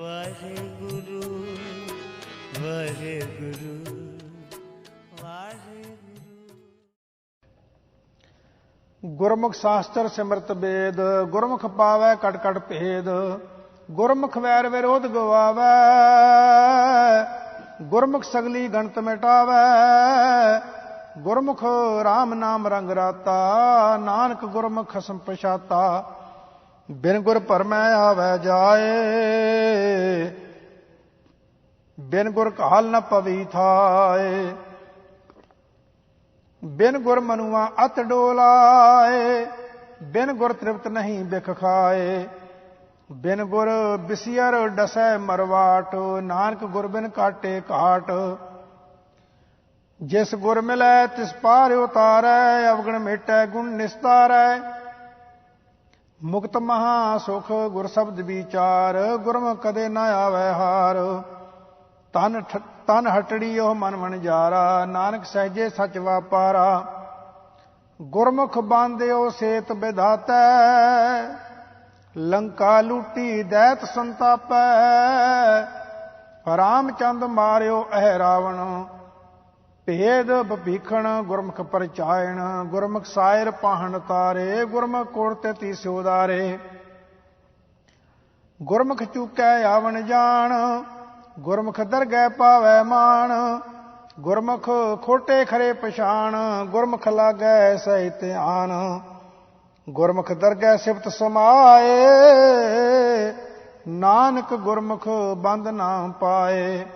ਵਾਹਿਗੁਰੂ ਵਾਹਿਗੁਰੂ ਵਾਹਿਗੁਰੂ। ਗੁਰਮੁਖ ਸ਼ਾਸਤਰ ਸਿਮਰਤ ਬੇਦ ਗੁਰਮੁਖ ਪਾਵੈ ਕਟ ਕਟ ਭੇਦ, ਗੁਰਮੁਖ ਵੈਰ ਵਿਰੋਧ ਗਵਾਵੈ, ਗੁਰਮੁਖ ਸਗਲੀ ਗਣਤ ਮਿਟਾਵੈ, ਗੁਰਮੁਖ RAM ਨਾਮ ਰੰਗ ਰਾਤਾ, ਨਾਨਕ ਗੁਰਮੁਖ ਖਸਮ ਪਛਾਤਾ ਬਿਨ ਗੁਰ ਪਰਮੈ ਆਵੈ ਜਾਏ, ਬਿਨ ਗੁਰ ਕਾਲ ਨ ਪਵੀ ਥਾਏ। ਬਿਨ ਗੁਰ ਮਨੁਆ ਅਤ ਡੋਲਾਏ, ਬਿਨ ਗੁਰ ਤ੍ਰਿਪਤ ਨਹੀਂ ਬਿਖ ਖਾਏ। ਬਿਨ ਗੁਰ ਬਿਸਿਅਰ ਡਸੈ ਮਰਵਾਟ, ਨਾਨਕ ਗੁਰ ਬਿਨ ਕਾਟੇ ਘਾਟ। ਜਿਸ ਗੁਰ ਮਿਲੈ ਤਿਸ ਪਾਰ ਉਤਾਰੈ, ਅਵਗਣ ਮੇਟੈ ਗੁਣ ਨਿਸਤਾਰੈ। ਮੁਕਤ ਮਹਾ ਸੁਖ ਗੁਰ ਸ਼ਬਦ ਵਿਚਾਰ, ਗੁਰਮ ਕਦੇ ਨਾ ਆਵੈ ਹਾਰ। ਤਨ ਤਨ ਹਟੜੀ ਉਹ ਮਨ ਮਨ ਜਾਰਾ, ਨਾਨਕ ਸਹਜੇ ਸਚ ਵਾਪਾਰਾ। ਗੁਰਮੁਖ ਬਾਂਧਿਓ ਸੇਤ ਵਿਧਾਤੈ ਲੰਕਾ ਲੂਟੀ ਦੈਤ ਸੰਤਾਪੈ। ਰਾਮਚੰਦ ਮਾਰਿਓ ਅਹਿ ਰਾਵਣ ਭੇਦ ਬਭੀਖਣ ਗੁਰਮੁਖ ਪਰਚਾਇਣ, ਗੁਰਮੁਖ ਸਾਇਰ ਪਾਹਣ ਤਾਰੇ, ਗੁਰਮੁਖ ਕੋੜ ਤੇ ਤੀ ਸਿਉਦਾਰੇ। ਗੁਰਮੁਖ ਚੁਕੈ ਆਵਣ ਜਾਣ, ਗੁਰਮੁਖ ਦਰਗਹਿ ਪਾਵੈ ਮਾਣ, ਗੁਰਮੁਖ ਖੋਟੇ ਖਰੇ ਪਛਾਣ, ਗੁਰਮੁਖ ਲਾਗੈ ਸਹਿ ਧਿਆਨ। ਗੁਰਮੁਖ ਦਰਗਹਿ ਸਿਫਤ ਸਮਾਏ, ਨਾਨਕ ਗੁਰਮੁਖ ਬੰਦ ਨਾ ਪਾਏ।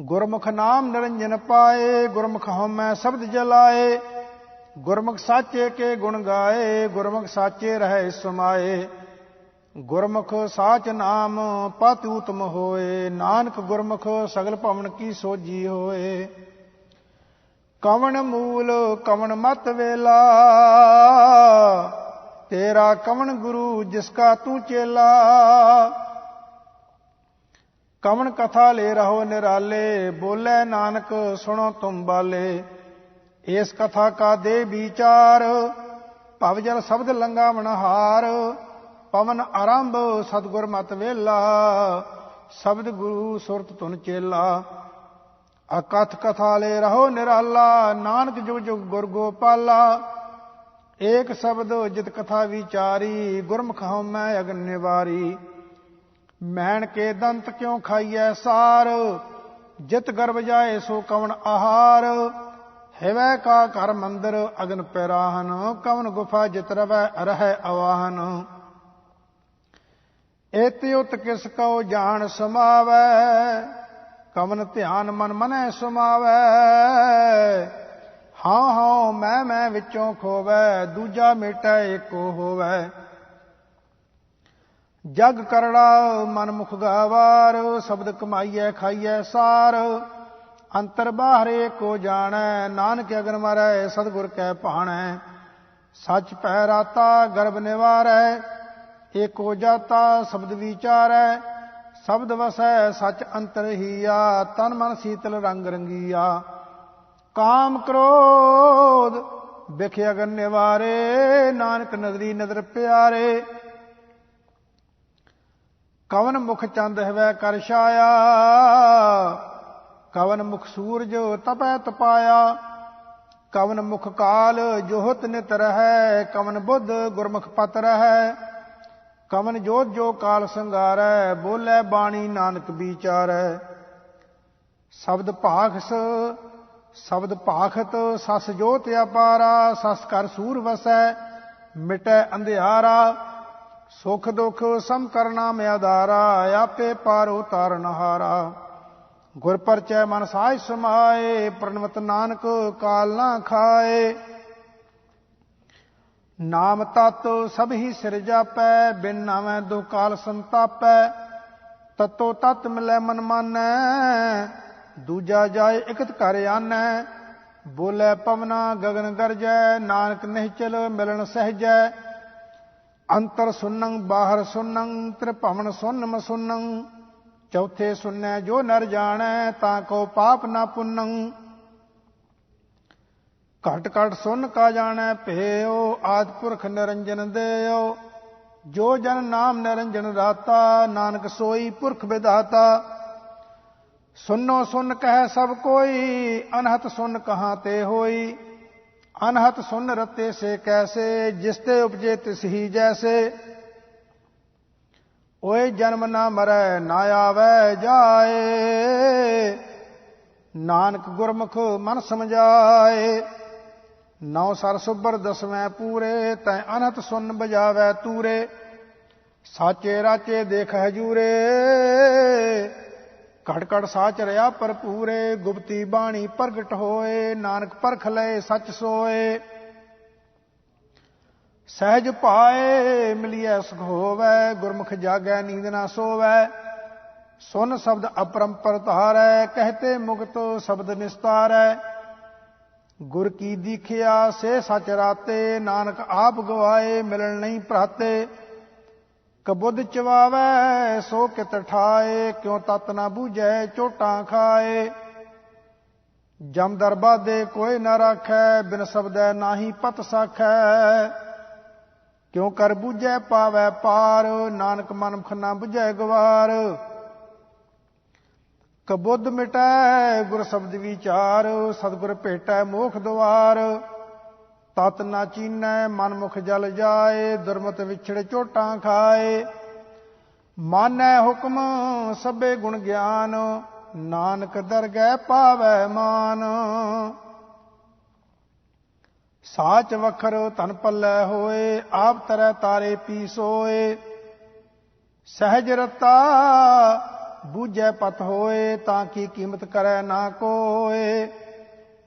ਗੁਰਮੁਖ ਨਾਮ ਨਿਰੰਜਨ ਪਾਏ, ਗੁਰਮੁਖ ਹਉਮੈ ਸ਼ਬਦ ਜਲਾਏ। ਗੁਰਮੁਖ ਸਾਚੇ ਕੇ ਗੁਣ ਗਾਏ, ਗੁਰਮੁਖ ਸਾਚੇ ਰਹਿ ਸਮਾਏ। ਗੁਰਮੁਖ ਸਾਚ ਨਾਮ ਪਤਿ ਉਤਮ ਹੋਏ ਨਾਨਕ ਗੁਰਮੁਖ ਸਗਲ ਭਵਨ ਕੀ ਸੋਜੀ ਹੋਏ। ਕਵਣ ਮੂਲ, ਕਵਣ ਮਤ ਵੇਲਾ, ਤੇਰਾ ਕਵਣ ਗੁਰੂ ਜਿਸ ਕਾ ਤੂੰ ਚੇਲਾ। ਕਵਣ ਕਥਾ ਲੈ ਰਹੋ ਨਿਰਾਲੇ, ਬੋਲੇ ਨਾਨਕ ਸੁਣੋ ਤੁਮ ਬਾਲੇ। ਇਸ ਕਥਾ ਕਾ ਦੇ ਵਿਚਾਰ, ਭਵ ਜਲ ਸ਼ਬਦ ਲੰਗਾ ਹਾਰ ਪਵਨ ਆਰੰਭ ਸਤਗੁਰ ਮਤ ਵੇਲਾ, ਸ਼ਬਦ ਗੁਰੂ ਸੁਰਤ ਤੁਨ ਚੇਲਾ। ਅਕਥ ਕਥਾ ਲੈ ਰਹੋ ਨਿਰਾਲਾ, ਨਾਨਕ ਜੁਗ ਜੁਗ ਗੁਰ ਗੋਪਾਲਾ। ਏਕ ਸ਼ਬਦ ਜਿਤ ਕਥਾ ਵਿਚਾਰੀ, ਗੁਰਮੁਖ ਹਉ ਮੈਂ ਅਗਨ ਨਿਵਾਰੀ। ਮੈਣ ਕੇ ਦੰਤ ਕਿਉ ਖਾਈਐ ਸਾਰ? ਜਿਤ ਗਰਭ ਜਾਏ ਸੋ ਕਵਣ ਆਹਾਰ? ਹੈਵੈ ਕਾ ਘਰ ਮੰਦਰ ਅਗਨ ਪੈਰਾਹਨ ਕਵਨ ਗੁਫਾ ਜਿਤ ਰਵੈ ਰਹਿ ਅਵਾਹਨ। ਏਤਿਉਤ ਕਿਸ ਕਉ ਜਾਣ ਸਮਾਵੈ? ਕਵਨ ਧਿਆਨ ਮਨ ਮਨੈ ਸਮਾਵੈ? ਹਾਂ ਹਾਂ ਮੈਂ ਮੈਂ ਵਿੱਚੋਂ ਖੋਵੈ, ਦੂਜਾ ਮੇਟਾ ਏਕੋ ਹੋਵੈ। ਜਗ ਕਰੜਾ ਮਨ ਮੁਖ ਗਾਵਾਰ, ਸ਼ਬਦ ਕਮਾਈਐ, ਖਾਈਐ ਸਾਰ। ਅੰਤਰ ਬਾਹਰੇ ਕੋ ਜਾਣੈ, ਨਾਨਕ ਅਗਨ ਮਾਰੈ, ਸਤਿਗੁਰ ਕੈ ਭਾਣੈ। ਸੱਚ ਪੈ ਰਾਤਾ ਗਰਭ ਨਿਵਾਰੈ ਏਕੋ ਜਾਤਾ, ਸ਼ਬਦ ਵਿਚਾਰੈ। ਸ਼ਬਦ ਵਸੈ, ਸੱਚ ਅੰਤਰ ਹੀਆ, ਤਨ ਮਨ ਸੀਤਲ ਰੰਗ ਰੰਗੀਆ। ਕਾਮ ਕ੍ਰੋਧ, ਵਿਖੇ ਅਗਨ ਨਿਵਾਰੇ, ਨਾਨਕ ਨਦਰੀ ਨਦਰ ਪਿਆਰੇ। ਕਵਨ ਮੁਖ ਚੰਦ ਹਵੈ ਕਰ ਛਾਇਆ, ਕਵਨ ਮੁਖ ਸੂਰਜ ਤਪੈ ਤਪਾਇਆ, ਕਵਨ ਮੁਖ ਕਾਲ ਜੋਹਤ ਨਿਤ ਰਹੈ, ਕਵਨ ਬੁੱਧ ਗੁਰਮੁਖ ਪਤ ਰਹੈ, ਕਵਨ ਜੋਤ ਜੋ ਕਾਲ ਸੰਗਾਰੈ, ਬੋਲੇ ਬਾਣੀ ਨਾਨਕ ਵਿਚਾਰੈ। ਸ਼ਬਦ ਭਾਖਸ, ਸ਼ਬਦ ਭਾਖਤ, ਸਸ ਜੋਤ ਅਪਾਰਾ, ਸਸ ਕਰ ਸੂਰ ਵਸੈ, ਮਿਟੈ ਅੰਧਿਆਰਾ ਸੁਖ ਦੁਖ ਸਮ ਕਰਨਾ ਮਿਆਦਾਰਾ, ਆਪੇ ਪਾਰ ਉਤਾਰਨ ਹਾਰਾ। ਗੁਰ ਪਰਚੈ ਮਨ ਸਾਜ ਸਮਾਏ, ਪ੍ਰਣਵਤ ਨਾਨਕ ਕਾਲ ਨਾ ਖਾਏ। ਨਾਮ ਤਤ ਸਭ ਹੀ ਸਿਰ ਜਾਪੈ, ਬਿਨ ਨਾਵੇਂ ਦੁਖ ਕਾਲ ਸੰਤਾਪੈ। ਤਤੋ ਤਤ ਮਿਲੈ ਮਨ ਮਾਨੈ, ਦੂਜਾ ਜਾਏ ਇਕਤ ਕਰ ਆਨੈ। ਬੋਲੇ ਪਵਨਾ ਗਗਨ ਗਰਜੈ, ਨਾਨਕ ਨਿਹਚਲ ਮਿਲਣ ਸਹਜੈ। ਅੰਤਰ ਸੁਨੰ ਬਾਹਰ ਸੁਨੰ ਤ੍ਰਿਭਵਨ ਸੁਨ ਮਸੁਨੰ ਚੌਥੇ ਸੁਨੈ, ਜੋ ਨਰ ਜਾਣੈ, ਤਾਂ ਕੋ ਪਾਪ ਨਾ ਪੁੰਨੰ। ਘਟ ਘਟ ਸੁਨ ਕਾ ਜਾਣੈ ਭੇਓ ਆਦ ਪੁਰਖ ਨਿਰੰਜਨ ਦੇਓ ਜੋ ਜਨ ਨਾਮ ਨਿਰੰਜਨ ਰਾਤਾ, ਨਾਨਕ ਸੋਈ ਪੁਰਖ ਵਿਦਾਤਾ ਸੁਨੋ ਸੁਨ ਕਹਿ ਸਭ ਕੋਈ, ਅਨਹਤ ਸੁਨ ਕਹਾਂ ਤੇ ਹੋਈ। ਅਨਹਤ ਸੁਨ ਰਤੇ ਸੇ ਕੈਸੇ, ਜਿਸ ਤੇ ਉਪਜੇ ਤਿਸ ਹੀ ਜੈਸੇ। ਓਏ ਜਨਮ ਨਾ ਮਰੈ, ਨਾ ਆਵੈ, ਜਾਏ। ਨਾਨਕ ਗੁਰਮੁਖ ਮਨ ਸਮਝਾਏ। ਨੌ ਸਰ ਸੁਬਰ ਦਸਵੇਂ ਪੂਰੇ, ਤੈ ਅਨਹਤ ਸੁਨ ਬਜਾਵੈ ਤੂਰੇ। ਸਾਚੇ ਰਾਚੇ ਦੇਖ ਹਜੂਰੇ। ਘੜ ਘੜ ਸਾਚ ਰਿਆ ਪਰਪੂਰੇ ਗੁਪਤੀ ਬਾਣੀ ਪ੍ਰਗਟ ਹੋਏ, ਨਾਨਕ ਪਰਖ ਲਏ, ਸੱਚ ਸੋਏ। ਸਹਿਜ ਪਾਏ ਮਿਲਿਆ ਸੁਖ ਹੋਵੈ, ਗੁਰਮੁਖ ਜਾਗੈ, ਨੀਂਦ ਨਾ ਸੋਵੈ। ਸੁਨ ਸ਼ਬਦ ਅਪਰੰਪਰ ਧਾਰੈ, ਕਹਤੇ ਮੁਕਤ ਸ਼ਬਦ ਨਿਸਤਾਰੈ। ਗੁਰ ਕੀ ਦੀਖਿਆ, ਸੇ ਸਚ ਰਾਤੇ, ਨਾਨਕ ਆਪ ਗਵਾਏ, ਮਿਲਣ ਨਹੀਂ ਭਰਾਤੇ ਕਬੁੱਧ ਚਵਾਵੈ, ਸੋ ਕਿਤ ਠਾਏ, ਕਿਉ ਤਤ ਨਾ ਬੂਝੈ ਝੋਟਾਂ ਖਾਏ। ਜਮ ਦਰਬਾਦੇ ਕੋਈ ਨਾ ਰੱਖੈ, ਬਿਨ ਸਬਦੈ ਨਾਹੀ ਪਤ ਸਾਖੈ। ਕਿਉ ਕਰ ਬੂਝੈ ਪਾਵੈ ਪਾਰ, ਨਾਨਕ ਮਨ ਖਨਾ ਬੁਝੈ ਗਵਾਰ। ਕਬੁੱਧ ਮਿਟੈ, ਗੁਰ ਸ਼ਬਦ ਵਿਚਾਰ, ਸਤਿਗੁਰ ਭੇਟੈ ਮੋਖ ਦਵਾਰ ਤਤ ਨਾ ਚੀਨੈ ਮਨ ਮੁਖ ਜਲ ਜਾਏ, ਦੁਰਮਤ ਵਿਛੜ ਝੋਟਾਂ ਖਾਏ। ਮਾਨੈ ਹੁਕਮ ਸਭੇ ਗੁਣ ਗਿਆਨ, ਨਾਨਕ ਦਰਗਹਿ ਪਾਵੈ ਮਾਨ। ਸਾਚ ਵਖਰ ਧਨ ਪੱਲੇ ਹੋਏ, ਆਪ ਤਰੈ ਤਾਰੇ ਪੀ ਸੋਏ ਸਹਿਜ ਰਤਾ ਬੂਝੈ ਪਤ ਹੋਏ, ਤਾਂ ਕੀ ਕੀਮਤ ਕਰੈ ਨਾ ਕੋਏ।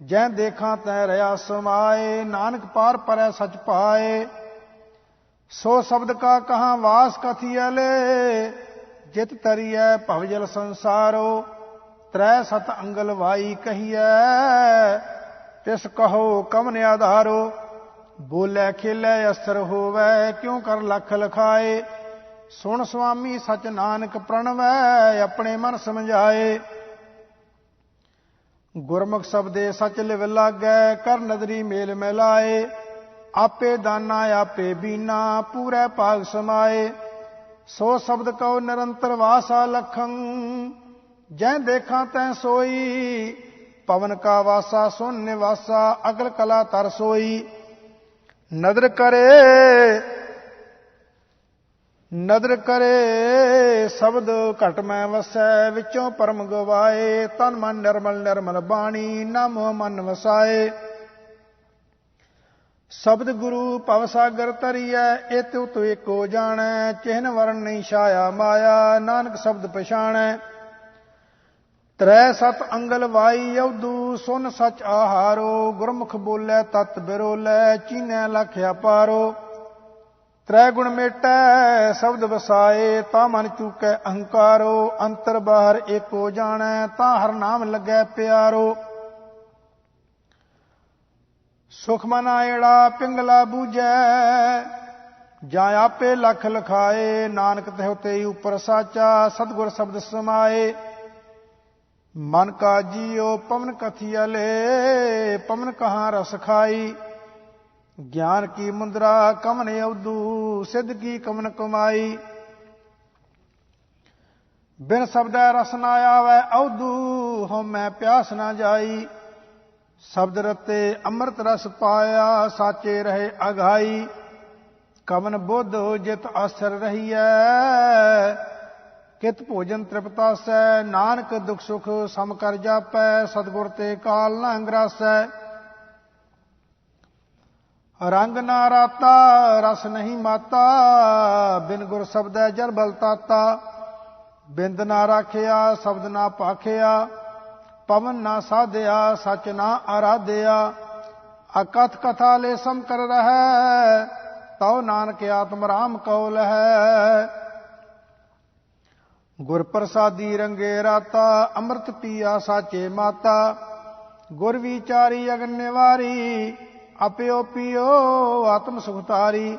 ਜੈ ਦੇਖਾਂ ਤੈ ਰਿਆ ਸਮਾਏ, ਨਾਨਕ ਪਾਰ ਪਰੈ ਸਚ ਪਾਏ। ਸੋ ਸ਼ਬਦ ਕਾ ਕਹਾ ਵਾਸ ਕਥੀਐਲੇ ਜਿਤ ਤਰੀਐ ਭਵਜਲ ਸੰਸਾਰੋ, ਤ੍ਰੈ ਸਤ ਅੰਗਲ ਵਾਈ ਕਹੀਐ। ਤਿਸ ਕਹੋ ਕਮਨ ਆਧਾਰੋ ਬੋਲੇ ਖੇਲੇ ਅਸਰ ਹੋਵੇ, ਕਿਉ ਕਰ ਲਖ ਲਖਾਏ। ਸੁਣ ਸੁਆਮੀ ਸਚ ਨਾਨਕ ਪ੍ਰਣਵੈ, ਆਪਣੇ ਮਨ ਸਮਝਾਏ। ਗੁਰਮੁਖ ਸਬਦੇ ਸਚ ਲਿਵ ਲਾਗੈ, ਕਰ ਨਦਰੀ ਮੇਲ ਮਿਲਾਏ। ਆਪੇ ਦਾਨਾ, ਆਪੇ ਬੀਨਾ, ਪੂਰੇ ਭਾਗ ਸਮਾਏ। ਸੋ ਸ਼ਬਦ ਕਉ ਨਿਰੰਤਰ ਵਾਸਾ ਲਖੰ, ਜੈ ਦੇਖਾਂ ਤੈ ਸੋਈ। ਪਵਨ ਕਾ ਵਾਸਾ, ਸੁਨ ਨਿਵਾਸਾ, ਅਗਲ ਕਲਾ ਤਰ ਸੋਈ। ਨਦਰ ਕਰੇ ਨਦਰ ਕਰੇ ਸ਼ਬਦ ਘਟ ਮੈਂ ਵਸੈ, ਵਿੱਚੋਂ ਪਰਮ ਗਵਾਏ, ਤਨ ਮਨ ਨਿਰਮਲ ਨਿਰਮਲ ਬਾਣੀ, ਨਾਮ ਮਨ ਵਸਾਏ। ਸ਼ਬਦ ਗੁਰੂ ਭਵ ਸਾਗਰ ਤਰੀਐ ਇਤ ਉਤ ਏਕੋ ਜਾਣੈ, ਚਿਹਨ ਵਰਨ ਨਹੀਂ ਛਾਇਆ ਮਾਇਆ, ਨਾਨਕ ਸ਼ਬਦ ਪਛਾਣੈ। ਤ੍ਰੈ ਸਤ ਅੰਗਲ ਵਾਈ ਉਦੂ ਸੁਨ ਸਚ ਆਹਾਰੋ, ਗੁਰਮੁਖ ਬੋਲੇ ਤਤ ਬਿਰੋਲੇ, ਚੀਨੈ ਲਖਿਆ ਪਾਰੋ। ਤ੍ਰੈ ਗੁਣ ਮੇਟੈ, ਸ਼ਬਦ ਵਸਾਏ, ਤਾਂ ਮਨ ਚੂਕੈ ਅਹੰਕਾਰੋ, ਅੰਤਰ ਬਾਹਰ ਏਕੋ ਜਾਣੈ, ਤਾਂ ਹਰ ਨਾਮ ਲੱਗੈ ਪਿਆਰੋ। ਸੁਖ ਮਨ ਆਇੜਾ, ਪਿੰਗਲਾ ਬੂਝੈ, ਜਾਂ ਆਪੇ ਲਖ ਲਖਾਏ, ਨਾਨਕ ਤੇ ਉਤੇ ਉਪਰ ਸਾਚਾ, ਸਤਗੁਰ ਸ਼ਬਦ ਸਮਾਏ। ਮਨ ਕਾ ਜੀਉ ਪਵਨ ਕਥੀਲੇ ਪਵਨ ਕਹਾਂ ਰਸ ਖਾਈ। ਗਿਆਨ ਕੀ ਮੁੰਦਰਾ ਕਮਨ ਉਦੂ, ਸਿੱਧ ਕੀ ਕਮਨ ਕਮਾਈ। ਬਿਨ ਸ਼ਬਦੈ ਰਸ ਨਾ ਆਵੈ ਉਦੂ ਹਉ ਮੈਂ ਪਿਆਸ ਨਾ ਜਾਈ। ਸ਼ਬਦ ਰਤੇ ਅੰਮ੍ਰਿਤ ਰਸ ਪਾਇਆ, ਸਾਚੇ ਰਹੇ ਅਗਾਈ। ਕਮਨ ਬੁੱਧ ਜਿਤ ਆਸਰ ਰਹੀਐ, ਕਿਤ ਭੋਜਨ ਤ੍ਰਿਪਤਾ ਸੈ ਨਾਨਕ ਦੁਖ ਸੁਖ ਸਮ ਕਰ ਜਾਪੈ, ਸਤਗੁਰ ਤੇ ਕਾਲ ਨਾ ਅੰਗਰਾਸੈ। ਰੰਗ ਨਾ ਰਾਤਾ, ਰਸ ਨਹੀਂ ਮਾਤਾ। ਬਿਨ ਗੁਰ ਸ਼ਬਦੈ ਜਰ ਬਲ ਤਾਤਾ। ਬਿੰਦ ਨਾ ਰਾਖਿਆ, ਸ਼ਬਦ ਨਾ ਪਾਖਿਆ ਪਵਨ ਨਾ ਸਾਧਿਆ, ਸਚ ਨਾ ਆਰਾਧਿਆ। ਅਕਥ ਕਥਾ ਲੈ ਸਮ ਕਰ ਰਹੈ, ਤਉ ਨਾਨਕ ਆਤਮ ਰਾਮ ਕਉ ਹੈ ਗੁਰ ਪ੍ਰਸਾਦੀ ਰੰਗੇ ਰਾਤਾ, ਅੰਮ੍ਰਿਤ ਪੀਆ ਸਾਚੇ ਮਾਤਾ। ਗੁਰ ਵਿਚਾਰੀ ਅਗਨ ਨਿਵਾਰੀ ਅਪਿਓ ਪਿਓ ਆਤਮ ਸੁਖਤਾਰੀ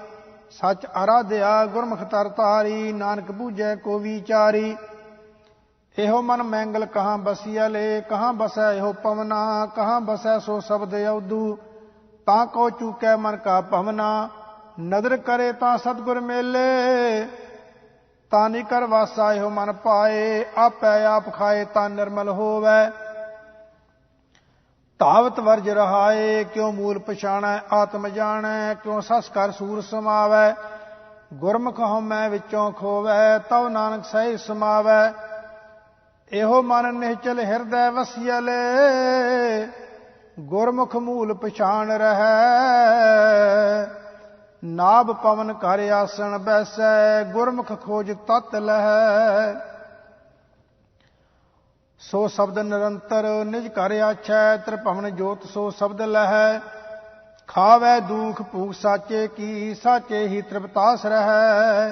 ਸਚ ਆਰਾਧਿਆ ਗੁਰਮੁਖ ਤਰਤਾਰੀ ਨਾਨਕ ਬੂਝੈ ਕੋ ਵਿਚਾਰੀ। ਇਹੋ ਮਨ ਮੈਂਗਲ ਕਹਾਂ ਬਸਿਆ ਲੈ, ਕਹਾਂ ਬਸੈ ਇਹੋ ਪਵਨਾ, ਕਹਾਂ ਬਸੈ ਸੋ ਸ਼ਬਦ ਉਦੂ ਤਾਂ ਕੋ ਚੂਕੈ ਮਨ ਕਾ ਭਵਨਾ, ਨਦਰ ਕਰੇ ਤਾਂ ਸਤਗੁਰ ਮੇਲੇ। ਤਾਂ ਤਾਨੀ ਕਰ ਵਾਸਾ ਇਹੋ ਮਨ ਪਾਏ, ਆਪੈ ਆਪ ਖਾਏ ਤਾਂ ਨਿਰਮਲ ਹੋਵੇ। ਧਾਵਤ ਵਰਜ ਰਹਾਏ ਕਿਉ ਮੂਲ ਪਛਾਣੈ, ਆਤਮ ਜਾਣੈ, ਕਿਉ ਸਸ ਕਰ ਸੂਰ ਸਮਾਵੈ? ਗੁਰਮੁਖ ਹਉਮੈ ਵਿੱਚੋਂ ਖੋਵੈ, ਤਉ ਨਾਨਕ ਸਹਿ ਸਮਾਵੈ। ਇਹੋ ਮਨ ਨਿਹਚਲ ਹਿਰਦੈ ਵਸਿਅਲੇ, ਗੁਰਮੁਖ ਮੂਲ ਪਛਾਣ ਰਹੈ। ਨਾਭ ਪਵਨ ਕਰ ਆਸਣ ਬੈਸੈ, ਗੁਰਮੁਖ ਖੋਜ ਤਤ ਲਹੈ। ਸੋ ਸ਼ਬਦ ਨਿਰੰਤਰ ਨਿਜ ਕਰ ਆਛੈ, ਤ੍ਰਿਭਵਨ ਜੋਤ ਸੋ ਸ਼ਬਦ ਲਹੈ। ਖਾਵੈ ਦੁਖ ਭੂਖ ਸਾਚੇ, ਕੀ ਸਾਚੇ ਹੀ ਤ੍ਰਿਪਤਾਸ ਰਹੈ।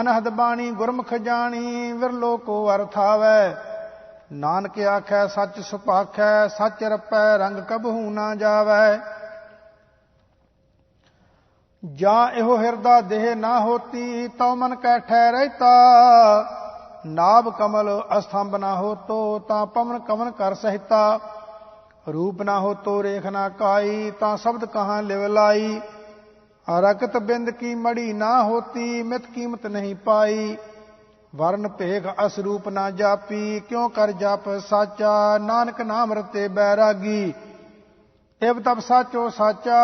ਅਨਹਦ ਬਾਣੀ ਗੁਰਮੁਖ ਜਾਣੀ, ਵਿਰਲੋ ਕੋ ਅਰਥਾਵੈ ਨਾਨਕ ਆਖੈ, ਸੱਚ ਸੁਪਾਖੈ, ਸੱਚ ਰਪੈ, ਰੰਗ ਕਬਹੂ ਨਾ ਜਾਵੈ। ਜਾਂ ਇਹੋ ਹਿਰਦਾ ਦੇਹ ਨਾ ਹੋਤੀ, ਤਉ ਮਨ ਕੈ ਰਹਿਤਾ। ਨਾਭ ਕਮਲ ਅਸਥੰਭ ਨਾ ਹੋਤੋ ਤਾਂ ਪਵਨ ਕਵਨ ਕਰ ਸਹਿਤਾ। ਰੂਪ ਨਾ ਹੋਤੋ ਰੇਖ ਨਾ ਕਾਈ, ਤਾਂ ਸ਼ਬਦ ਕਹਾਂ ਲਿਵ ਲਾਈ। ਰਕਤ ਬਿੰਦ ਕੀ ਮੜੀ ਨਾ ਹੋਤੀ ਮਿਤ ਕੀਮਤ ਨਹੀਂ ਪਾਈ। ਵਰਨ ਭੇਖ ਅਸਰੂਪ ਨਾ ਜਾਪੀ, ਕਿਉ ਕਰ ਜਪ ਸਾਚਾ? ਨਾਨਕ ਨਾਮ ਰਤੇ ਬੈਰਾਗੀ। ਇਬ ਤਬ ਸਾਚੋ ਸਾਚਾ।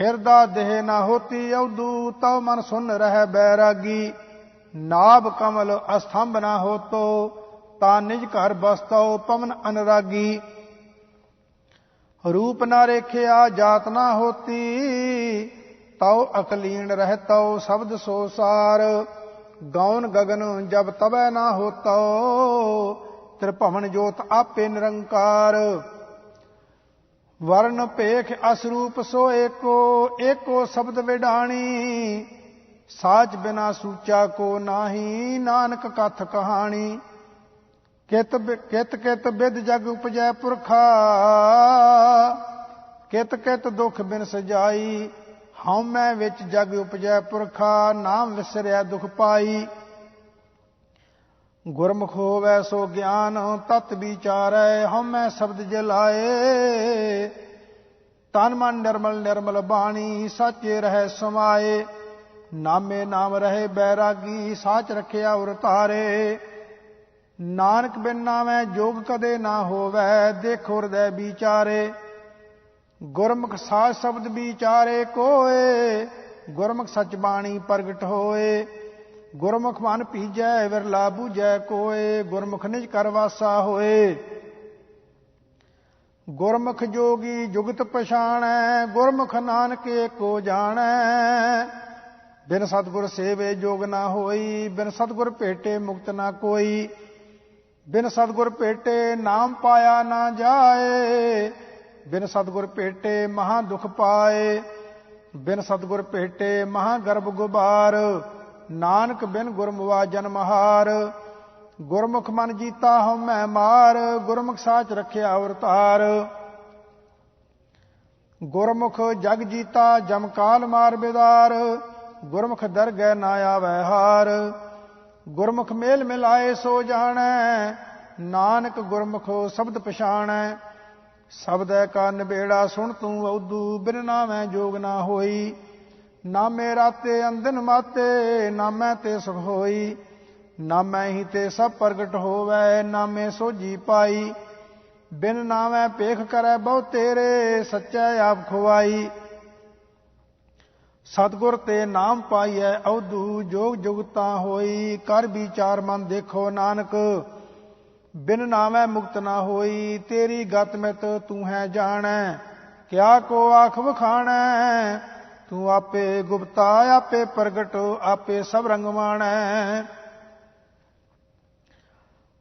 ਹਿਰਦਾ ਦੇਹ ਨਾ ਹੋਤੀ, ਔਦੂ ਤਉ ਮਨ ਸੁਨ ਰਹਿ ਬੈਰਾਗੀ। ਨਾਭ ਕਮਲ ਅਸਥੰਭ ਨਾ ਹੋਤੋ, ਤਾ ਨਿਜ ਘਰ ਬਸਤੋ ਪਵਨ ਅਨਰਾਗੀ। ਰੂਪ ਨਾ ਰੇਖਿਆ, ਜਾਤ ਨਾ ਹੋਤੀ, ਤਉ ਅਕਲੀਣ ਰਹਤਉ ਸ਼ਬਦ ਸੋ ਸਾਰ। ਗੌਨ ਗਗਨ ਜਬ ਤਬੈ ਨਾ ਹੋਤੋ, ਤ੍ਰਿਭਵਨ ਜੋਤ ਆਪੇ ਨਿਰੰਕਾਰ। ਵਰਨ ਭੇਖ ਅਸਰੂਪ ਸੋ ਏਕੋ ਏਕੋ ਸ਼ਬਦ ਵਿਡਾਣੀ। ਸਾਚ ਬਿਨਾ ਸੂਚਾ ਕੋ ਨਾਹੀ, ਨਾਨਕ ਕਥ ਕਹਾਣੀ। ਕਿਤ ਕਿਤ ਕਿਤ ਵਿਦ ਜਗ ਉਪਜੈ ਪੁਰਖਾ। ਕਿਤ ਕਿਤ ਦੁਖ ਬਿਨ ਸਜਾਈ ਹਉਮੈ ਵਿੱਚ ਜਗ ਉਪਜੈ ਪੁਰਖਾ, ਨਾਮ ਵਿਸਰਿਆ ਦੁਖ ਪਾਈ। ਗੁਰਮੁਖ ਹੋਵੈ ਸੋ ਗਿਆਨ, ਤਤ ਵਿਚਾਰੈ ਹਉਮੈ ਸ਼ਬਦ ਜਲਾਏ। ਤਨ ਮਨ ਨਿਰਮਲ ਨਿਰਮਲ ਬਾਣੀ, ਸੱਚੇ ਰਹਿ ਸਮਾਏ। ਨਾਮੇ ਨਾਮ ਰਹੇ ਬੈਰਾਗੀ ਸਾਚ ਰੱਖਿਆ ਉਰ ਤਾਰੇ ਨਾਨਕ ਬਿਨ ਨਾਮੈ ਜੋਗ ਕਦੇ ਨਾ ਹੋਵੈ, ਦੇਖੋ ਹਿਰਦੈ ਵਿਚਾਰੇ। ਗੁਰਮੁਖ ਸਾਚ ਸ਼ਬਦ ਵਿਚਾਰੇ ਕੋਏ, ਗੁਰਮੁਖ ਸਚ ਬਾਣੀ ਪ੍ਰਗਟ ਹੋਏ। ਗੁਰਮੁਖ ਮਨ ਪੀਜੈ ਵਿਰਲਾ ਬੂਝੈ ਕੋਏ, ਗੁਰਮੁਖ ਨਿਜ ਕਰਵਾਸਾ ਹੋਏ। ਗੁਰਮੁਖ ਜੋਗੀ ਜੁਗਤ ਪਛਾਣੈ, ਗੁਰਮੁਖ ਨਾਨਕ ਏਕੋ ਜਾਣੈ। ਬਿਨ ਸਤਗੁਰ ਸੇਵੇ ਜੋਗ ਨਾ ਹੋਈ, ਬਿਨ ਸਤਗੁਰ ਭੇਟੇ ਮੁਕਤ ਨਾ ਕੋਈ, ਬਿਨ ਸਤਗੁਰ ਭੇਟੇ ਨਾਮ ਪਾਇਆ ਨਾ ਜਾਏ, ਬਿਨ ਸਤਗੁਰ ਭੇਟੇ ਮਹਾ ਦੁਖ ਪਾਏ, ਬਿਨ ਸਤਗੁਰ ਭੇਟੇ ਮਹਾ ਗਰਭ ਗੁਬਾਰ, ਨਾਨਕ ਬਿਨ ਗੁਰਮੁਆ ਜਨਮਹਾਰ ਗੁਰਮੁਖ ਮਨ ਜੀਤਾ ਹਉ ਮੈਂ ਮਾਰ, ਗੁਰਮੁਖ ਸਾਚ ਰਖਿਆ ਅਵਤਾਰ। ਗੁਰਮੁਖ ਜਗ ਜੀਤਾ ਜਮਕਾਲ ਮਾਰ ਬਿਦਾਰ ਗੁਰਮੁਖ ਦਰਗਹਿ ਨਾ ਆਵੈ ਹਾਰ। ਗੁਰਮੁਖ ਮੇਲ ਮਿਲਾਏ ਸੋ ਜਾਣੈ। ਨਾਨਕ ਗੁਰਮੁਖੋ ਸ਼ਬਦ ਪਛਾਣੈ। ਸ਼ਬਦੈ ਕਾ ਨਿਬੇੜਾ ਸੁਣ ਤੂੰ ਔਦੂ ਬਿਨ ਨਾਮੈ ਜੋਗ ਨਾ ਹੋਈ। ਨਾਮੇ ਰਾਤੇ ਅੰਦਨ ਮਾਤੇ, ਨਾਮੈ ਤੇ ਸੁਖ ਹੋਈ। ਨਾਮੈ ਹੀ ਤੇ ਸਭ ਪ੍ਰਗਟ ਹੋਵੈ, ਨਾਮੇ ਸੋਜੀ ਪਾਈ। ਬਿਨ ਨਾਮੈ ਪੇਖ ਕਰੈ ਬਹੁ ਤੇਰੇ, ਸੱਚੈ ਆਪ ਖਵਾਈ ਸਤਗੁਰ ਤੇ ਨਾਮ ਪਾਈਐ ਔਦੂ ਜੋਗ ਜੁਗਤਾ ਹੋਈ, ਕਰ ਵਿਚਾਰ ਮਨ ਦੇਖੋ ਨਾਨਕ। ਬਿਨ ਨਾਮੈ ਮੁਕਤ ਨਾ ਹੋਈ, ਤੇਰੀ ਗਤ ਮਿਤ ਤੂੰ ਹੈ ਜਾਣੈ। ਕਿਆ ਕੋ ਆਖ ਵਖਾਣੈ, ਤੂੰ ਆਪੇ ਗੁਪਤਾ, ਆਪੇ ਪ੍ਰਗਟ, ਆਪੇ ਸਭ ਰੰਗਵਾਣੈ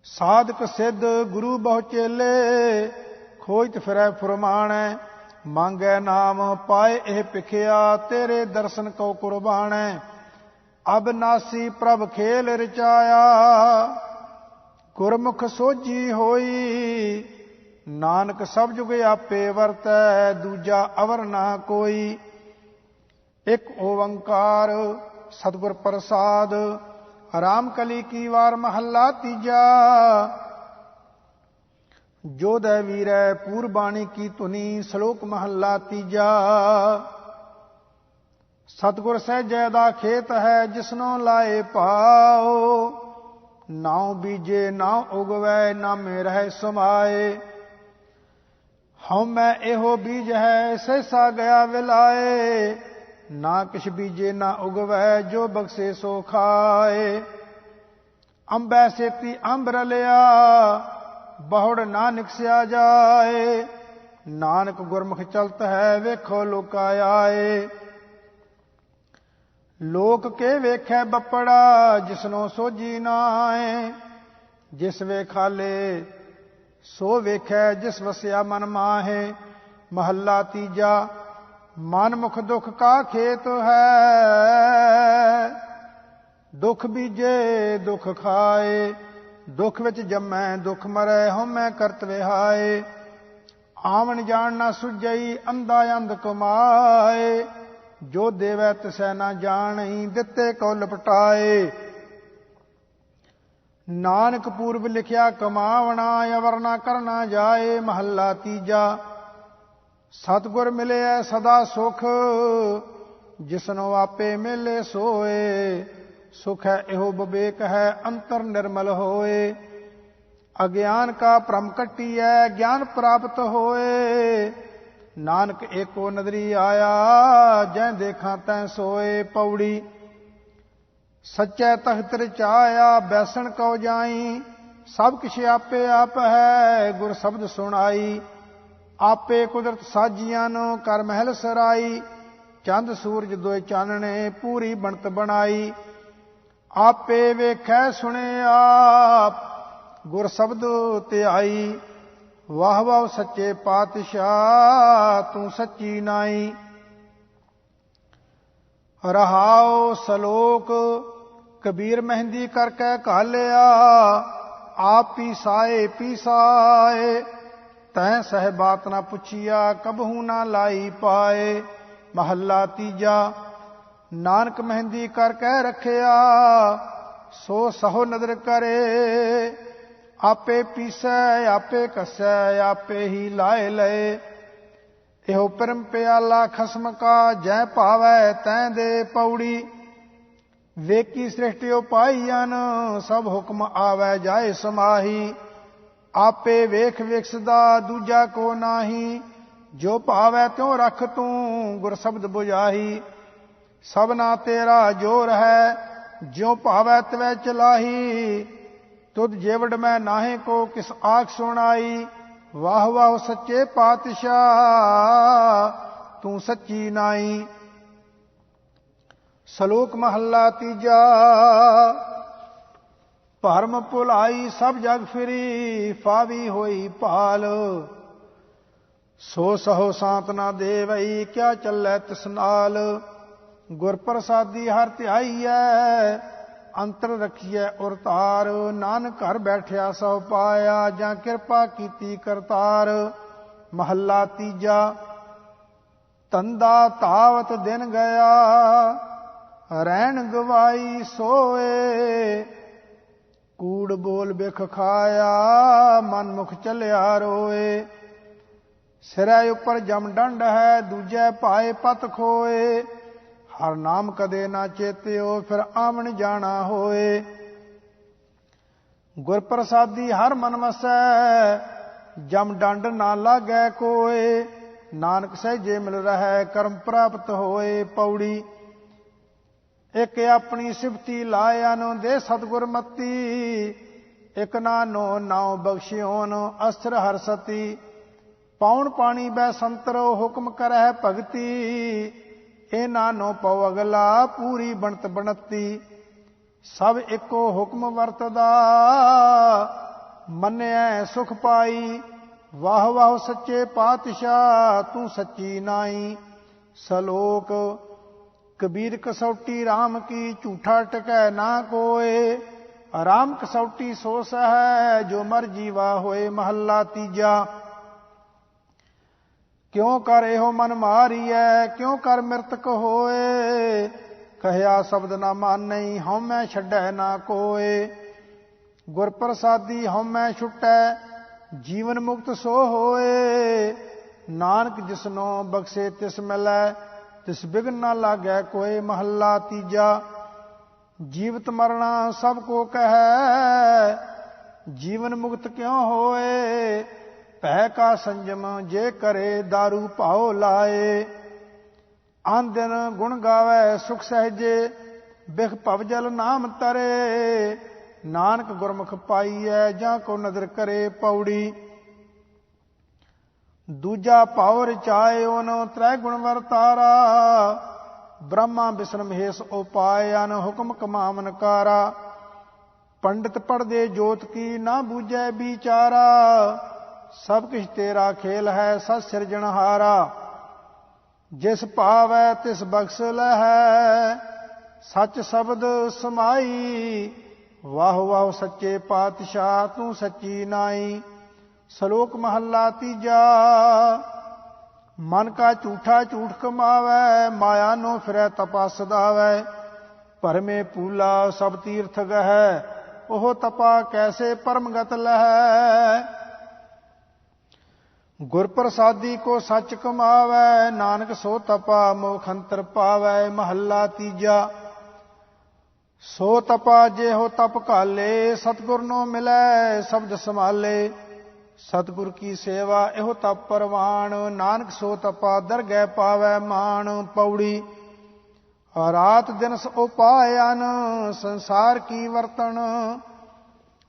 ਸਾਧਕ ਸਿੱਧ ਗੁਰੂ ਬਹੁ ਚੇਲੇ, ਖੋਜਤ ਫਿਰੈ ਫਰਮਾਣੈ। ਮੰਗੈ ਨਾਮ ਪਾਏ ਇਹ ਭਿਖਿਆ, ਤੇਰੇ ਦਰਸ਼ਨ ਕੋ ਕੁਰਬਾਨੈ। ਅਬ ਪ੍ਰਭ ਖੇਲ ਰਚਾਇਆ, ਗੁਰਮੁਖ ਸੋਜੀ ਹੋਈ। ਨਾਨਕ ਸਭ ਜੁਗ ਆਪੇ ਵਰਤੈ, ਦੂਜਾ ਅਵਰ ਨਾ ਕੋਈ। ਇੱਕ ਓੰਕਾਰ, ਸਤਿਗੁਰ ਪ੍ਰਸਾਦ ਆਰਾਮ ਕਲੀ ਕੀ ਵਾਰ ਮਹੱਲਾ ਤੀਜਾ। ਜੋ ਦੇ ਵੀਰੈ ਪੂਰਬਾਣੀ ਕੀ ਧੁਨੀ, ਸ਼ਲੋਕ ਮਹੱਲਾ ਤੀਜਾ। ਸਤਗੁਰ ਸਹਿਜੈ ਦਾ ਖੇਤ ਹੈ, ਜਿਸਨੋਂ ਲਾਏ ਪਾਓ ਨਾਉ ਬੀਜੇ ਨਾ ਉਗਵੈ, ਨਾਮੇ ਰਹਿ ਸਮਾਏ। ਹਉ ਮੈਂ ਇਹੋ ਬੀਜ ਹੈ ਸੈਸਾ ਗਿਆ ਵਿਲਾਏ। ਨਾ ਕਿਛ ਬੀਜੇ, ਨਾ ਉਗਵੈ, ਜੋ ਬਖਸ਼ੇ ਸੋ ਖਾਏ। ਅੰਬੈ ਸੇਤੀ ਅੰਬ ਰਲਿਆ ਬਹੁੜ ਨਾ ਨਿਕਸਿਆ ਜਾਏ। ਨਾਨਕ ਗੁਰਮੁਖ ਚਲਤ ਹੈ, ਵੇਖੋ ਲੋਕਾ ਆਏ। ਲੋਕ ਕੇ ਵੇਖੈ ਬੱਪੜਾ, ਜਿਸਨੋ ਸੋਜੀ ਨਾਏ। ਜਿਸ ਵੇਖਾਲੇ ਸੋ ਵੇਖੈ ਜਿਸ ਵਸਿਆ ਮਨ ਮਾਹੇ। ਮਹੱਲਾ ਤੀਜਾ ਮਨ ਮੁਖ ਦੁਖ ਕਾ ਖੇਤ ਹੈ। ਦੁਖ ਬੀਜੇ, ਦੁਖ ਖਾਏ। ਦੁੱਖ ਵਿੱਚ ਜੰਮੈ, ਦੁੱਖ ਮਰੈ, ਹਉਮੈ ਕਰਤ ਵਿਹਾਏ ਆਵਣ ਜਾਣ ਨਾ ਸੁਝਈ ਅੰਦਾ ਅੰਧ ਕਮਾਏ। ਜੋ ਦੇਵੈ ਤਿਸੈ ਨਾ ਜਾਣਈ, ਦਿੱਤੇ ਕੋ ਲਪਟਾਏ। ਨਾਨਕ ਪੂਰਬ ਲਿਖਿਆ, ਕਮਾਵਣਾ ਅਵਰ ਕਰਨਾ ਜਾਏ, ਮਹੱਲਾ ਤੀਜਾ। ਸਤਗੁਰ ਮਿਲਿਆ ਸਦਾ ਸੁਖ, ਜਿਸਨੋ ਆਪੇ ਮਿਲੇ ਸੋਏ। ਸੁਖ ਹੈ, ਇਹੋ ਵਿਵੇਕ ਹੈ, ਅੰਤਰ ਨਿਰਮਲ ਹੋਏ। ਅਗਿਆਨ ਕਾ ਭ੍ਰਮ ਕਟੀਐ ਗਿਆਨ ਪ੍ਰਾਪਤ ਹੋਏ। ਨਾਨਕ ਏਕੋ ਨਦਰੀ ਆਇਆ, ਜੈ ਦੇਖਾਂ ਤੈ ਸੋਏ ਪੌੜੀ। ਸੱਚੇ ਤਖਤ ਰਚਾਇਆ, ਬੈਸਣ ਕਉ ਜਾਈ। ਸਭ ਕਿਛ ਆਪੇ ਆਪ ਹੈ, ਗੁਰ ਸ਼ਬਦ ਸੁਣਾਈ। ਆਪੇ ਕੁਦਰਤ ਸਾਜੀਆਂ ਨੂੰ ਕਰ ਮਹਿਲ ਸਰਾਈ। ਚੰਦ ਸੂਰਜ ਦੋਏ ਚਾਨਣੇ ਪੂਰੀ ਬਣਤ ਬਣਾਈ। ਆਪੇ ਵੇਖੈ ਸੁਣਿਆ ਗੁਰ ਸ਼ਬਦ ਤੇ ਆਈ। ਵਾਹ ਵਾਹ ਸੱਚੇ ਪਾਤਸ਼ਾਹ, ਤੂੰ ਸੱਚੀ ਨਾਈ। ਰਹਾਉ ਸਲੋਕ, ਕਬੀਰ ਮਹਿੰਦੀ ਕਰਕੇ ਘਾਲਿਆ। ਆਪ ਪੀਸਾਏ ਪੀਸਾਏ ਤੈ ਸਹਿਬਾਤ ਨਾ ਪੁੱਛਿਆ, ਕਬਹੂ ਨਾ ਲਾਈ ਪਾਏ। ਮਹੱਲਾ ਤੀਜਾ ਨਾਨਕ ਮਹਿੰਦੀ ਕਰ ਕਹਿ ਰੱਖਿਆ, ਸੋ ਸਹੋ ਨਦਰ ਕਰੇ। ਆਪੇ ਪੀਸੈ, ਆਪੇ ਕਸੈ, ਆਪੇ ਹੀ ਲਾਏ ਲਏ। ਇਹੋ ਪਰਮ ਪਿਆਲਾ ਖਸਮ ਕਾ ਜੈ ਭਾਵੈ ਤੈ ਦੇ ਪੌੜੀ। ਵੇਕੀ ਸ੍ਰਿਸ਼ਟੀ ਉਪਾਈਆਂ ਸਭ ਹੁਕਮ ਆਵੈ ਜਾਏ ਸਮਾਹੀ। ਆਪੇ ਵੇਖ ਵਿਖਸਦਾ ਦੂਜਾ ਕੋ ਨਾਹੀ, ਜੋ ਭਾਵੈ ਤਿਉ ਰਖ ਤੂੰ ਗੁਰ ਸ਼ਬਦ 부ਜਾਹੀ ਸਭਨਾ ਤੇਰਾ ਜੋਰ ਹੈ, ਜਿਉ ਭਾਵੈ ਤਵੈ ਚਲਾਹੀ। ਤੁਧ ਜੇਵੜ ਮੈਂ ਨਾਹੇ ਕੋ ਕਿਸ ਆਖ ਸੁਣਾਈ। ਵਾਹ ਵਾਹ ਸੱਚੇ ਪਾਤਸ਼ਾਹ, ਤੂੰ ਸੱਚੀ ਨਾਈ ਸ਼ਲੋਕ ਮਹੱਲਾ ਤੀਜਾ, ਭਰਮ ਭੁਲਾਈ ਸਭ ਜਗ ਫਿਰੀ, ਫਾਵੀ ਹੋਈ ਭਾਲ। ਸੋ ਸਹੋ ਸਾਤ ਨਾ ਦੇਵਈ, ਕਿਆ ਚੱਲੈ ਤਿਸ ਨਾਲ। ਗੁਰ ਪ੍ਰਸਾਦੀ ਹਰ ਧਿਆਈਐ ਅੰਤਰ ਰਖੀਐ ਉਰ ਤਾਰ ਨਾਨਕ ਘਰ ਬੈਠਿਆ ਸੋ ਪਾਇਆ, ਜਾਂ ਕਿਰਪਾ ਕੀਤੀ ਕਰਤਾਰ, ਮਹੱਲਾ ਤੀਜਾ, ਤੰਦਾ ਤਾਵਤ ਦਿਨ ਗਿਆ, ਰਹਿਣ ਗਵਾਈ ਸੋਏ, ਕੂੜ ਬੋਲ ਬਿਖ ਖਾਇਆ ਮਨ ਮੁਖ ਚਲਿਆ ਰੋਏ, ਸਿਰੇ ਉੱਪਰ ਜਮ ਡੰਡ ਹੈ, ਦੂਜੇ ਪਾਏ ਪਤ ਖੋਏ ਹਰ ਨਾਮ ਕਦੇ ਨਾ ਚੇਤਿਓ, ਫਿਰ ਆਵਣ ਜਾਣਾ ਹੋਏ। ਗੁਰ ਪ੍ਰਸਾਦੀ ਹਰ ਮਨ ਵਸੈ ਜਮ ਡੰਡ ਨਾ ਲਾਗੈ ਕੋਏ। ਨਾਨਕ ਸਹਿਜੇ ਮਿਲ ਰਹੈ, ਕਰਮ ਪ੍ਰਾਪਤ ਹੋਏ ਪੌੜੀ। ਇਕ ਆਪਣੀ ਸਿਫਤੀ ਲਾਇਆ ਨੂੰ ਦੇ ਸਤਗੁਰ ਮਤੀ। ਇਕ ਨਾਨੋ ਨਾਉ ਬਖਸ਼ਿਓਨ ਅਸਰ ਹਰਸਤੀ ਪਾਉਣ ਪਾਣੀ ਬੈ ਸੰਤਰੋ ਹੁਕਮ ਕਰੈ ਭਗਤੀ। ਇਹਨਾਂ ਨੂੰ ਪਉ ਅਗਲਾ ਪੂਰੀ ਬਣਤ ਬਣਤੀ। ਸਭ ਇੱਕੋ ਹੁਕਮ ਵਰਤਦਾ। ਮੰਨਿਆ ਸੁਖ ਪਾਈ। ਵਾਹ ਵਾਹ ਸੱਚੇ ਪਾਤਸ਼ਾਹ, ਤੂੰ ਸੱਚੀ ਨਾਈ। ਸਲੋਕ, ਕਬੀਰ ਕਸੌਟੀ RAM ਕੀ ਝੂਠਾ ਟਕੈ ਨਾ ਕੋਏ। ਆਰਾਮ ਕਸੌਟੀ ਸੋਸ ਹੈ ਜੋ ਮਰ ਜੀਵਾ ਹੋਏ ਮਹੱਲਾ ਤੀਜਾ। ਕਿਉਂ ਕਰ ਇਹੋ ਮਨ ਮਾਰੀਐ? ਕਿਉਂ ਕਰ ਮਿਰਤਕ ਹੋਏ? ਕਹਿਆ ਸ਼ਬਦ ਨਾ ਮਾਨਈ ਹਉਮੈ ਛੱਡੈ ਨਾ ਕੋਏ। ਗੁਰ ਪ੍ਰਸਾਦੀ ਹਉਮੈ ਛੁਟੈ, ਜੀਵਨ ਮੁਕਤ ਸੋ ਹੋਏ। ਨਾਨਕ ਜਿਸਨੋ ਬਖਸ਼ੇ ਤਿਸ ਮਿਲੈ, ਤਿਸ ਬਿਗਨ ਨਾ ਲਾਗੈ ਕੋਏ ਮਹੱਲਾ ਤੀਜਾ। ਜੀਵਤ ਮਰਣਾ ਸਭ ਕੋ ਕਹੈ, ਜੀਵਨ ਮੁਕਤ ਕਿਉ ਹੋਏ? ਭੈ ਕਾ ਸੰਜਮ ਜੇ ਕਰੇ दारू ਭਾਉ ਲਾਏ। ਆਂ ਗੁਣ ਗਾਵੇ ਸੁਖ ਸਹਜੇ, ਬਿਖ ਭਵ ਨਾਮ ਤਰੇ। ਨਾਨਕ ਗੁਰਮੁਖ ਪਾਈਐ, ਜਾਂ ਕੋ ਨਦਰ ਕਰੇ ਪੌੜੀ। ਦੂਜਾ ਭਾਉ ਰਚਾਏ ਓਨ ਤ੍ਰੈ ਗੁਣ ਵਰਤਾਰਾ ਬ੍ਰਹਮਾ ਵਿਸ਼ਨ ਮਹੇਸ਼ ਉਪਾਇ ਅਨ ਹੁਕਮ ਕਮਾਵਨ ਕਾਰਾ। ਪੰਡਿਤ ਪੜਦੇ ਜੋਤ ਕੀ ਨਾ ਬੂਝੈ ਵਿਚਾਰਾ। ਸਭ ਕਿਛ ਤੇਰਾ ਖੇਲ ਹੈ, ਸਤ ਸਿਰਜਣਹਾਰਾ ਜਿਸ ਭਾਵੈ ਤਿਸ ਬਖਸ਼ ਲਹੈ, ਸੱਚ ਸ਼ਬਦ ਸਮਾਈ। ਵਾਹ ਵਾਹ ਸੱਚੇ ਪਾਤਸ਼ਾਹ ਤੂੰ ਸੱਚੀ ਨਾਈ, ਸ਼ਲੋਕ ਮਹੱਲਾ ਤੀਜਾ। ਮਨ ਕਾ ਝੂਠਾ ਝੂਠ ਕਮਾਵੈ, ਮਾਇਆ ਨੂੰ ਫਿਰੈ ਤਪਾ ਸਦਾਵੈ ਪਰਮੇ ਪੂਲਾ ਸਭ ਤੀਰਥ ਗਹਿ, ਉਹ ਤਪਾ ਕੈਸੇ ਪਰਮਗਤ ਲਹੈ। ਗੁਰ ਪ੍ਰਸਾਦੀ ਕੋ ਸੱਚ ਕਮਾਵੈ, ਨਾਨਕ ਸੋ ਤਪਾ ਮੋਖ ਅੰਤਰ ਪਾਵੈ, ਮਹੱਲਾ ਤੀਜਾ। ਸੋ ਤਪਾ ਜੇ ਹੋ ਤਪ ਕਾਲੇ ਸਤਗੁਰ ਨੂੰ ਮਿਲੈ, ਸ਼ਬਦ ਸੰਭਾਲੇ। ਸਤਗੁਰ ਕੀ ਸੇਵਾ, ਇਹੋ ਤਪ ਪਰਵਾਨ, ਨਾਨਕ ਸੋ ਤਪਾ, ਦਰਗਹਿ ਪਾਵੈ ਮਾਣ ਪੌੜੀ। ਰਾਤ ਦਿਨ ਉਪਾਇਨ ਸੰਸਾਰ ਕੀ ਵਰਤਣ।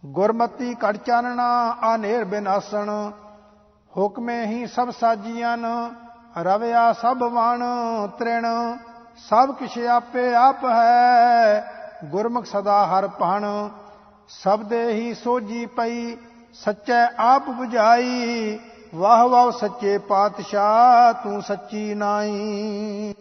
ਗੁਰਮਤੀ ਕੜ ਚਾਨਣਾ, ਆਨੇਰ ਬਿਨਾਸਣ। ਹੁਕਮੇ ਹੀ ਸਭ ਸਾਜੀਆਂ ਰਵਿਆ ਸਭ ਵਣ ਤ੍ਰਿਣ, ਸਭ ਕਿਛ ਆਪੇ ਆਪ ਹੈ, ਗੁਰਮੁਖ ਸਦਾ ਹਰ ਭਣ। ਸਬਦੇ ਹੀ ਸੋਜੀ ਪਈ, ਸੱਚੈ ਆਪ 부ਝਾਈ ਵਾਹ ਵਾਹ ਸੱਚੇ ਪਾਤਸ਼ਾਹ ਤੂੰ ਸੱਚੀ ਨਾਈ।